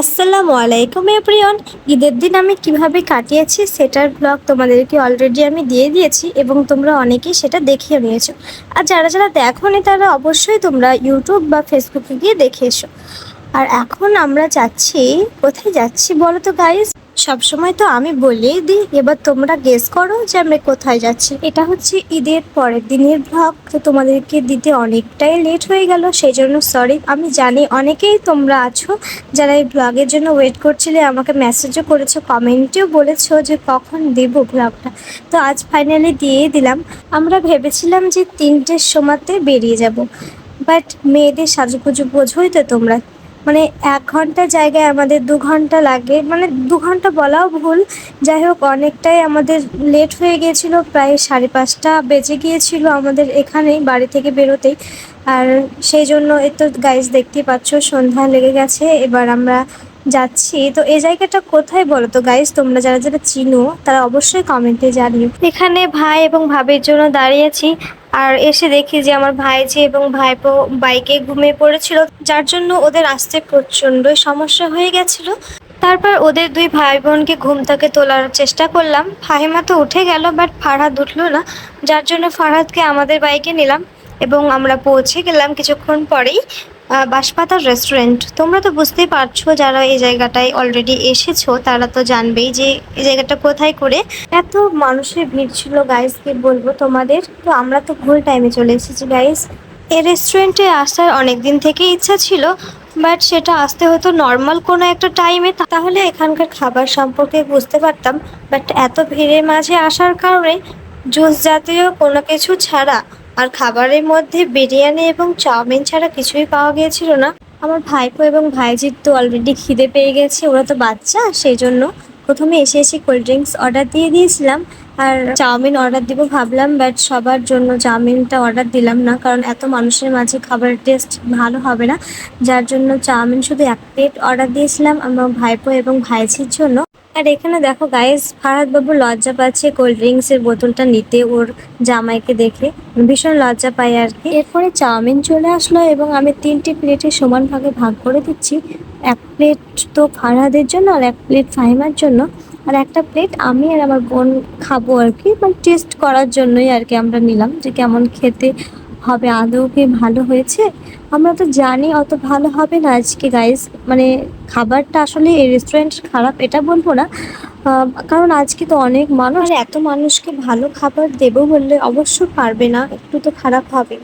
আসসালামু আলাইকুম এপ্রিয়ন ঈদের দিন আমি কীভাবে কাটিয়েছি সেটার ব্লগ তোমাদেরকে অলরেডি আমি দিয়ে দিয়েছি এবং তোমরা অনেকেই সেটা দেখিয়ে নিয়েছো। আর যারা যারা দেখোনি তারা অবশ্যই তোমরা ইউটিউব বা ফেসবুকে গিয়ে দেখে এসো। আর এখন আমরা যাচ্ছি, কোথায় যাচ্ছি বলো তো গাইজ সবসময় তো আমি বলেই দিই, এবার তোমরা গেস করো যে আমি কোথায় যাচ্ছি। এটা হচ্ছে ঈদের পরের দিনের ব্লগ তো তোমাদেরকে দিতে অনেকটাই লেট হয়ে গেল সেই জন্য সরি আমি জানি অনেকেই তোমরা আছো যারা এই ব্লগের জন্য ওয়েট করছিলে, আমাকে মেসেজও করেছ কমেন্টেও বলেছ যে কখন দেব ব্লগটা তো আজ ফাইনালি দিয়েই দিলাম। আমরা ভেবেছিলাম যে তিনটের সময়তে বেরিয়ে যাব বাট মেয়েদের সাজুগুজু বোঝোই তো তোমরা। মানে এক ঘণ্টা জায়গায় আমাদের দু ঘণ্টা লাগে। মানে দু ঘণ্টা বলাও ভুল। যাই হোক, অনেকটাই আমাদের লেট হয়ে গিয়েছিল। প্রায় সাড়ে পাঁচটা বেজে গিয়েছিল আমাদের এখানেই, বাড়ি থেকে বেরোতেই। আর সেই জন্য এই তো গাইজ দেখতেই পাচ্ছ, সন্ধ্যা লেগে গেছে। এবার আমরা যাচ্ছি। তো এই জায়গাটা কোথায় বলো তো গাইজ তোমরা যারা যারা চিনো, তারা অবশ্যই কমেন্টে জানিও। এখানে ভাই এবং ভাবির জন্য দাঁড়িয়েছি আর এসে দেখি যে আমার ভাইজি এবং ভাইপো বাইকে ঘুমিয়ে পড়েছিল, যার জন্য ওদের আসতে প্রচণ্ডই সমস্যা হয়ে গেছিল। তারপর ওদের দুই ভাই বোনকে ঘুম থেকে তোলার চেষ্টা করলাম। ফাহিমা তো উঠে গেল বাট ফারহাদ উঠল না, যার জন্য ফারহাদকে আমাদের বাইকে নিলাম এবং আমরা পৌঁছে গেলাম কিছুক্ষণ পরেই। বাঁশপাতার রেস্টুরেন্ট তোমরা তো বুঝতেই পারছ যারা এই জায়গাটায় অলরেডি এসেছ, তারা তো জানবেই যে এই জায়গাটা কোথায় করে। এত মানুষের ভিড় ছিল গাইস কি বলব তোমাদের? তো আমরা তো ভুল টাইমে চলে এসেছি গাইস এই রেস্টুরেন্টে আসার অনেক দিন থেকেই ইচ্ছা ছিল বাট সেটা আসতে হতো নর্মাল কোনো একটা টাইমে তাহলে এখানকার খাবার সম্পর্কে বুঝতে পারতাম বাট এত ভিড়ের মাঝে আসার কারণে জুস জাতীয় কোনো কিছু ছাড়া আর খাবারের মধ্যে বিরিয়ানি এবং চাউমিন ছাড়া কিছুই পাওয়া গিয়েছিল না। আমার ভাইপো এবং ভাইজির তো অলরেডি খিদে পেয়ে গেছে, ওরা তো বাচ্চা সেই জন্য প্রথমে এসে এসে কোল্ড ড্রিঙ্কস অর্ডার দিয়ে দিয়েছিলাম। আর চাউমিন অর্ডার দিব ভাবলাম বাট সবার জন্য চাউমিনটা অর্ডার দিলাম না, কারণ এত মানুষের মাঝে খাবারের টেস্ট ভালো হবে না। যার জন্য চাউমিন শুধু এক প্লেট অর্ডার দিয়েছিলাম আমার ভাইপো এবং ভাইঝির জন্য। আর এখানে দেখো ফারাদ বাবু লজ্জা পাচ্ছে কোল্ড ড্রিঙ্কসের বোতলটা নিতে ওর জামাইকে দেখে। ভীষণ লজ্জা পাই আর কি। এরপরে চাউমিন চলে আসলো এবং আমি তিনটে প্লেটে সমান ভাগে ভাগ করে দিচ্ছি। এক প্লেট তো ফারহাদের জন্য আর এক প্লেট ফাহিমার জন্য। আর একটা প্লেট আমি আর আমার বোন খাব আর কি মানে টেস্ট করার জন্যই আর কি আমরা নিলাম যে কেমন খেতে হবে? আদৌ কি ভালো হয়েছে? আমরা তো জানি অত ভালো হবে না আজকে গাইস মানে খাবারটা আসলে এই রেস্টুরেন্ট খারাপ, এটা বলব না। কারণ আজকে তো অনেক মানুষ এত মানুষকে ভালো খাবার দেবো বললে অবশ্য পারবে না, একটু তো খারাপ হবে।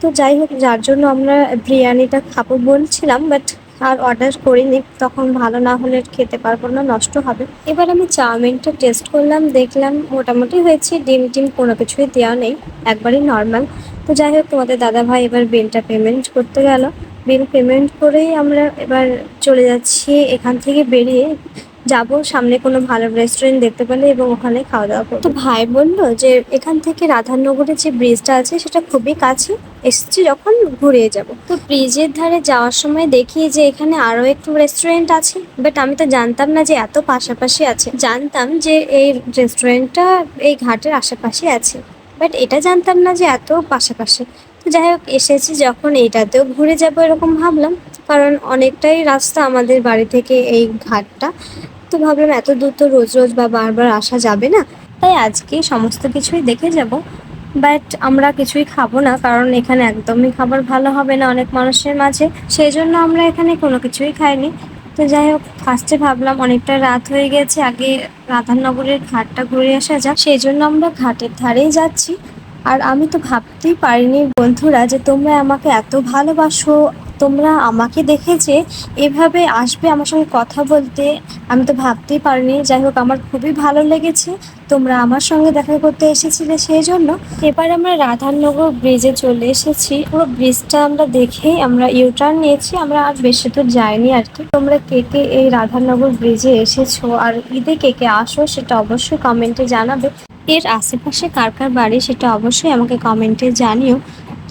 তো যাই হোক, যার জন্য আমরা বিরিয়ানিটা খাব বলছিলাম বাট আর অর্ডার করিনি, তখন ভালো না হলে খেতে পারব না, নষ্ট হবে। এবার আমি চাউমিনটা টেস্ট করলাম, দেখলাম মোটামুটি হয়েছে, ডিম টিম কোনো কিছুই দেওয়া নেই, একবারই নর্মাল তো যাই হোক, তোমাদের দাদা ভাই এবার বিলটা পেমেন্ট করতে গেল। বিল পেমেন্ট করেই আমরা এবার চলে যাচ্ছি, এখান থেকে বেরিয়ে যাব। সামনে কোনো ভালো রেস্টুরেন্ট দেখতে পেলে এবং ওখানে খাওয়া দাওয়া করব। তো ভাই বলল যে, এখান থেকে রাধানগরের যে ব্রিজটা আছে, সেটা খুবই কাছে। এসেছি যখন ঘুরে যাব। তো ব্রিজের ধারে যাওয়ার সময় দেখি যে, এখানে আরও একটু রেস্টুরেন্ট আছে। বাট আমি তো জানতাম না যে, এত পাশাপাশি আছে। জানতাম যে, এই রেস্টুরেন্টটা এই ঘাটের আশেপাশে আছে। বাট এটা জানতাম না যে এত পাশাপাশি। তো যাই হোক, এসেছি যখন এইটাতেও ঘুরে যাব এরকম ভাবলাম, কারণ অনেকটাই রাস্তা আমাদের বাড়ি থেকে এই ঘাটটা। তো ভাবলাম এত দূর তো রোজ রোজ বা বারবার আসা যাবে না। তাই আজকে সমস্ত কিছুই দেখে যাব। বাট আমরা কিছুই খাব না, কারণ এখানে একদমই খাবার ভালো হবে না অনেক মানুষের মাঝে। সেই জন্য আমরা এখানে কোনো কিছুই খাইনি। তো যাই হোক ফার্স্টে ভাবলাম অনেকটা রাত হয়ে গেছে, আগে রাধানগরের ঘাটটা ঘুরে আসা যাক। সেই জন্য আমরা ঘাটের ধারেই যাচ্ছি। আর আমি তো ভাবতেই পারিনি বন্ধুরা যে তোমরা আমাকে এত ভালোবাসো তোমরা আমাকে দেখে যে এভাবে আসবে আমার সঙ্গে কথা বলতে, আমি তো ভাবতেই পারিনি। যাই হোক, আমার খুবই ভালো লেগেছে। তোমরা আমার সঙ্গে দেখা করতে এসেছিলে সেই জন্য এবার আমরা রাধানগর ব্রিজে চলে এসেছি। পুরো ব্রিজটা আমরা দেখেই আমরা ইউটার্ন নিয়েছি। আমরা আর বেশি দূর যাইনি আর কি। তোমরা কে কে এই রাধানগর ব্রিজে এসেছ আর ঈদে কে কে আসো সেটা অবশ্যই কমেন্টে জানাবে। এর আশেপাশে কার কার বাড়ি সেটা অবশ্যই আমাকে কমেন্টে জানিও।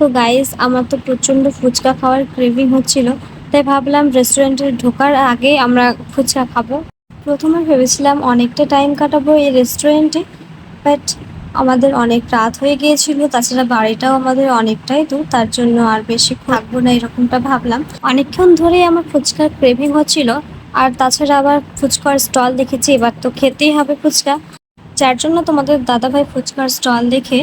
তো গাইস আমার তো প্রচণ্ড ফুচকা খাওয়ার ক্রেভিং হচ্ছিল, তাই ভাবলাম রেস্টুরেন্টে ঢোকার আগে আমরা ফুচকা খাব। প্রথমে ভেবেছিলাম অনেকটা টাইম কাটাবো এই রেস্টুরেন্টে বাট আমাদের অনেক রাত হয়ে গিয়েছিল, তাছাড়া বাড়িটাও আমাদের অনেকটাই দূর, তার জন্য আর বেশি থাকব না এরকমটা ভাবলাম। অনেকক্ষণ ধরেই আমার ফুচকার ক্রেভিং হচ্ছিল, আর তাছাড়া আবার ফুচকার স্টল দেখেছি, এবার তো খেতেই হবে ফুচকা। যার জন্য তোমাদের দাদাভাই ফুচকার স্টল দেখে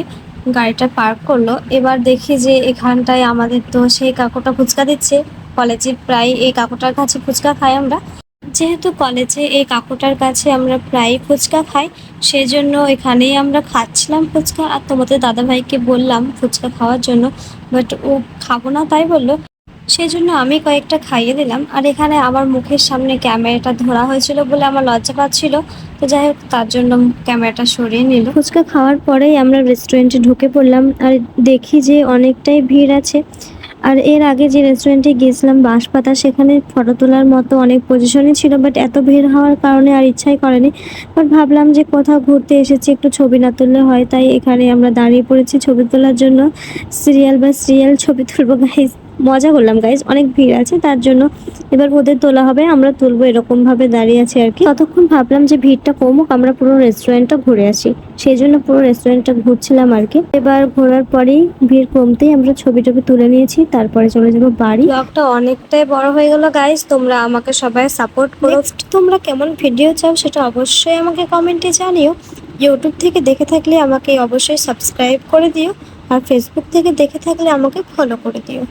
গাড়িটা পার্ক করল। এবার দেখি যে এখানটায় আমাদের তো সেই কাকুটা ফুচকা দিচ্ছে। কলেজে প্রায় এই কাকুটার কাছে ফুচকা খাই আমরা। যেহেতু কলেজে এই কাকুটার কাছে আমরা প্রায় ফুচকা খাই, সেজন্য এখানেই আমরা খাচ্ছিলাম ফুচকা। আর তোমাদের দাদাভাইকে বললাম ফুচকা খাওয়ার জন্য বাট ও খাব না তাই বলল। সেই জন্য আমি কয়েকটা খাইয়ে দিলাম। আর এখানে আমার মুখের সামনে ক্যামেরাটা ধরা হয়েছিল বলে আমার লজ্জা পাচ্ছিল। তো যাই হোক, তার জন্য ক্যামেরাটা সরিয়ে নিল। ফুচকা খাওয়ার পরেই আমরা রেস্টুরেন্টে ঢুকে পড়লাম আর দেখি যে অনেকটাই ভিড় আছে। আর এর আগে যে রেস্টুরেন্টে গিয়েছিলাম, বাঁশপাতা, সেখানে ফটো তোলার মতো অনেক পজিশনই ছিল বাট এত ভিড় হওয়ার কারণে আর ইচ্ছাই করেনি। বাট ভাবলাম যে কোথাও ঘুরতে এসেছি, একটু ছবি না তুললে হয়। তাই এখানে আমরা দাঁড়িয়ে পড়েছি ছবি তোলার জন্য। সিরিয়াল বা সিরিয়াল ছবি তুলবো গাইজ মজা করলাম গাইজ অনেক ভিড় আছে তার জন্য এবার ওদের তোলা হবে আমরা তুলবো এরকম ভাবে দাঁড়িয়ে আছি আর কি। ততক্ষণ ভাবলাম যে ভিড়টা কমুক আমরা পুরো রেস্টুরেন্টটা ঘুরে আসি। সেই জন্য পুরো রেস্টুরেন্টটা ঘুরছিলাম আর কি। এবার ঘোরার পরেই ভিড় কমতেই আমরা ছবি টবি তুলে নিয়েছি তারপরে চলে যাব বাড়ি। ব্লগটা অনেকটাই বড় হয়ে গেল গাইজ তোমরা আমাকে সবাই সাপোর্ট করো। তোমরা কেমন ভিডিও চাও সেটা অবশ্যই আমাকে কমেন্টে জানিও। ইউটিউব থেকে দেখে থাকলে আমাকে অবশ্যই সাবস্ক্রাইব করে দিও আর ফেসবুক থেকে দেখে থাকলে আমাকে ফলো করে দিও।